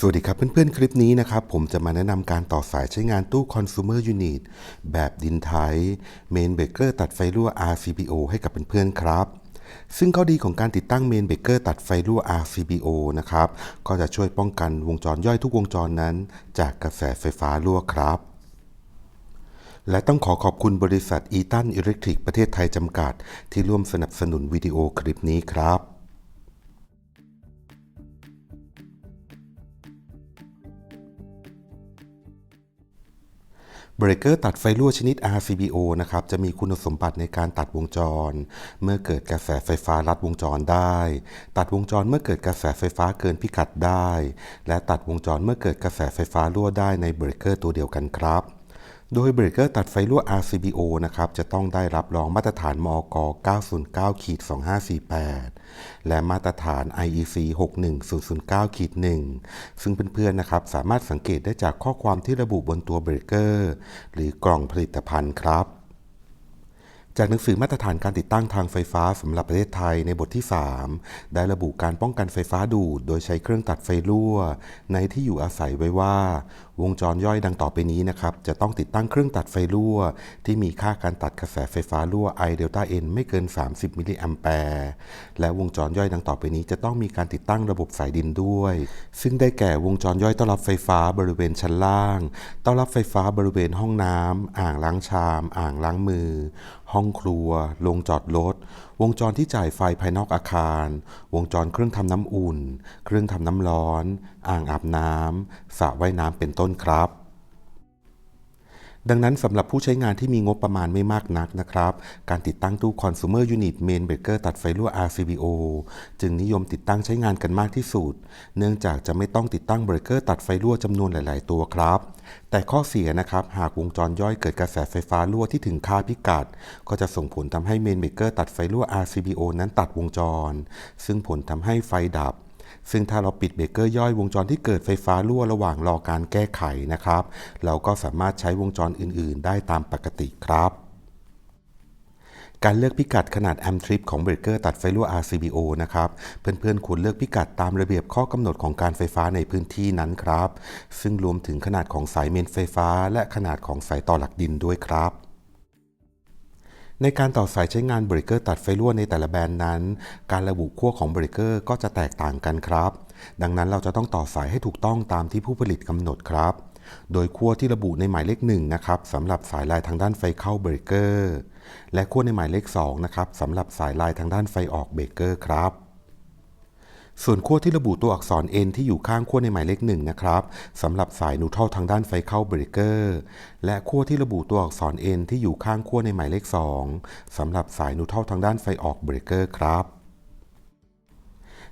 สวัสดีครับเพื่อนๆ คลิปนี้นะครับ ผมจะมาแนะนำการต่อสายใช้งานตู้ Consumer Unit แบบดินไทยเมนเบเกอร์ตัดไฟรั่ว RCBO ให้กับเพื่อนๆครับ ซึ่งข้อดีของการติดตั้งเมนเบเกอร์ตัดไฟรั่ว RCBO นะครับ ก็จะช่วยป้องกันวงจรย่อยทุกวงจรนั้น จากกระแสไฟฟ้ารั่วครับและต้องขอขอบคุณบริษัทอีตันอิเล็กทริกประเทศไทยจำกัด ที่ร่วมสนับสนุนวิดีโอคลิปนี้ครับ เบรกเกอร์ตัดไฟรั่วชนิด RCBO นะครับ จะมีคุณสมบัติในการตัดวงจร เมื่อเกิดกระแสไฟฟ้าลัดวงจรได้ ตัดวงจรเมื่อเกิดกระแสไฟฟ้าเกินพิกัดได้ และตัดวงจรเมื่อเกิดกระแสไฟฟ้ารั่วได้ในเบรกเกอร์ตัวเดียวกันครับ โดยเบรกเกอร์ตัดไฟรั่ว RCBO นะครับจะต้องได้รับรองมาตรฐานมอก909-2548 และมาตรฐาน IEC 61009-1 ซึ่งเพื่อนๆนะครับสามารถสังเกตได้จากข้อความที่ระบุบนตัวเบรกเกอร์หรือกล่องผลิตภัณฑ์ครับจากหนังสือมาตรฐานการติดตั้งทางไฟฟ้าสำหรับประเทศไทยในบทที่ 3 ได้ระบุการป้องกันไฟฟ้าดูด โดยใช้เครื่องตัดไฟรั่ว ในที่อยู่อาศัยไว้ว่า วงจรย่อยดังต่อไปนี้นะครับ จะต้องติดตั้งเครื่องตัดไฟรั่ว ที่มีค่าการตัดกระแสไฟฟ้ารั่ว I delta N ไม่เกิน 30 มิลลิแอมแปร์และวงจรย่อยดังต่อไปนี้ จะต้องมีการติดตั้งระบบสายดินด้วย ซึ่งได้แก่วงจรย่อยต้อนรับไฟฟ้าบริเวณชั้นล่าง ต้อนรับไฟฟ้าบริเวณห้องน้ำอ่างล้างชาม อ่างล้างมือ ห้องครัว โรงจอดรถวงจรที่จ่ายไฟภายนอกอาคาร วงจรเครื่องทำน้ำอุ่น เครื่องทำน้ำร้อน อ่างอาบน้ำสระว่ายน้ำเป็นต้นต้นครับ ดังนั้นสำหรับผู้ใช้งานที่มีงบประมาณไม่มากนักนะครับ การติดตั้งตู้ Consumer Unit Main Breaker ตัดไฟรั่ว RCBO จึงนิยมติดตั้งใช้งานกันมากที่สุด เนื่องจากจะไม่ต้องติดตั้งเบรกเกอร์ตัดไฟรั่วจำนวนหลาย ๆ ตัวครับ แต่ข้อเสียนะครับ หากวงจรย่อยเกิดกระแสไฟฟ้ารั่วที่ถึงค่าพิกัด ก็จะส่งผลทำให้เมนเบรกเกอร์ตัดไฟรั่ว RCBO นั้นตัดวงจร ซึ่งผลทำให้ไฟดับ ซึ่งถ้าเราปิดเบรกเกอร์ย่อยวงจรที่เกิดไฟฟ้ารั่วระหว่างรอการแก้ไขนะครับ เราก็สามารถใช้วงจรอื่น ๆ ได้ตามปกติครับการเลือกพิกัดขนาดแอมทริปของเบรกเกอร์ตัดไฟรั่ว RCBO นะครับ เพื่อนๆควรเลือกพิกัดตามระเบียบข้อกำหนดของการไฟฟ้าในพื้นที่นั้นครับ ซึ่งรวมถึงขนาดของสายเมนไฟฟ้า และขนาดของสายต่อหลักดินด้วยครับ ในการต่อสายใช้งานเบรกเกอร์ตัดไฟรั่วในแต่ละแบรนด์นั้น การระบุขั้วของเบรกเกอร์ก็จะแตกต่างกันครับ ดังนั้นเราจะต้องต่อสายให้ถูกต้องตามที่ผู้ผลิตกำหนดครับ โดยขั้วที่ระบุในหมายเลข1นะครับสำหรับสายลายทางด้านไฟเข้าเบรกเกอร์และขั้วในหมายเลข2นะครับสำหรับสายลายทางด้านไฟออกเบรกเกอร์ครับ ส่วนขั้วที่ระบุตัวอักษร N ที่อยู่ข้างขั้วในหมายเลขหนึ่งนะครับสำหรับสายนูทรัลทางด้านไฟเข้าเบรกเกอร์และขั้วที่ระบุตัวอักษร N ที่อยู่ข้างขั้วในหมายเลข 2สำหรับสายนูทรัลทางด้านไฟออกเบรกเกอร์ครับ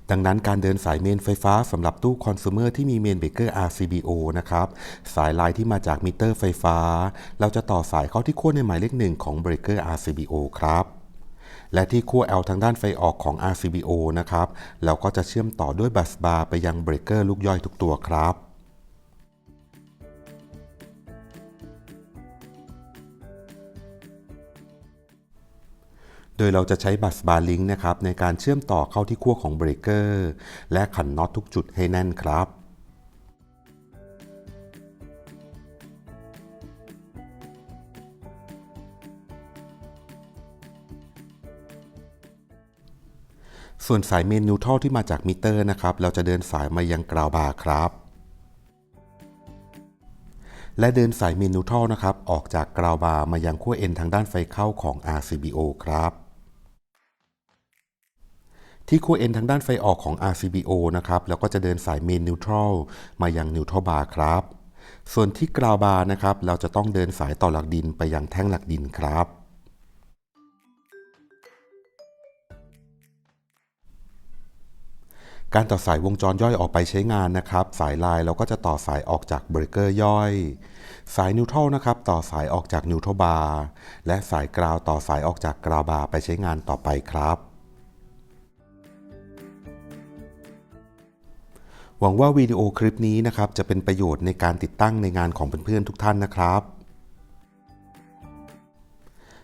ดังนั้นการเดินสายเมนไฟฟ้าสำหรับตู้คอน sumer ที่มีเมนเบรกเกอร์ RCBO นะครับ สายลายที่มาจากมิเตอร์ไฟฟ้า เราจะต่อสายเข้าที่ขั้วในหมายเลขหนึ่งของเบรกเกอร์ RCBO ครับ และที่ขั้ว L ทางด้านไฟออกของ RCBO นะครับเราก็จะเชื่อมต่อด้วยบัสบาร์ไปยังเบรกเกอร์ลูกย่อยทุกตัวครับโดยเราจะใช้บัสบาร์ลิงนะครับในการเชื่อมต่อเข้าที่ขั้วของเบรกเกอร์และขันน็อตทุกจุดให้แน่นครับ ส่วนสายเมนนิวทรัลที่มาจากมิเตอร์นะครับ เราจะเดินสายมายังกราวบาร์ครับ และเดินสายเมนนิวทรัลนะครับ ออกจากกราวบาร์มายังขั้ว N ทางด้านไฟเข้าของ RCBO ครับที่ขั้ว N ทางด้านไฟออกของ RCBO นะครับ แล้วก็จะเดินสายเมนนิวทรัลมายังนิวทรัลบาร์ครับ ส่วนที่กราวบาร์นะครับ เราจะต้องเดินสายต่อหลักดินไปยังแท่งหลักดินครับ การต่อสายวงจรย่อยออกไปใช้งานนะครับ สายลายเราก็จะต่อสายออกจากเบรกเกอร์ย่อย สายนิวทรัลนะครับต่อสายออกจากนิวทรัลบาร์และสายกราวต่อสายออกจากกราวบาร์ไปใช้งานต่อไปครับหวังว่าวิดีโอคลิปนี้นะครับจะเป็นประโยชน์ในการติดตั้งในงานของเพื่อนๆทุกท่านนะครับ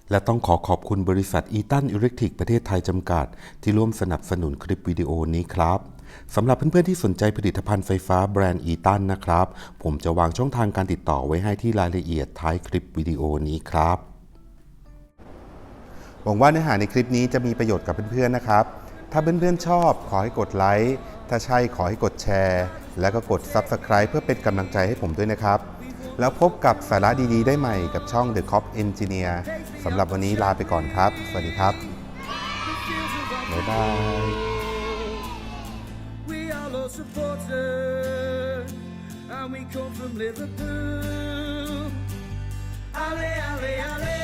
และต้องขอขอบคุณบริษัทอีตันอิเล็กทริกประเทศไทยจำกัด ที่ร่วมสนับสนุนคลิปวิดีโอนี้ครับ สำหรับเพื่อนๆที่สนใจผลิตภัณฑ์ไฟฟ้าแบรนด์อีตันนะครับ ผมจะวางช่องทางการติดต่อไว้ให้ที่รายละเอียดท้ายคลิปวิดีโอนี้ครับ หวังว่าเนื้อหาในคลิปนี้จะมีประโยชน์กับเพื่อนๆนะครับ ถ้าเพื่อนๆชอบขอให้กดไลค์ ถ้าใช่ขอให้กดแชร์ แล้วก็กด Subscribe เพื่อเป็นกำลังใจให้ผมด้วยนะครับ แล้วพบกับสาระดีๆ ได้ใหม่กับช่อง The Cop Engineer สำหรับวันนี้ลาไปก่อนครับ สวัสดีครับบ๊ายบาย All supporters, and we come from Liverpool. Ale, ale, ale.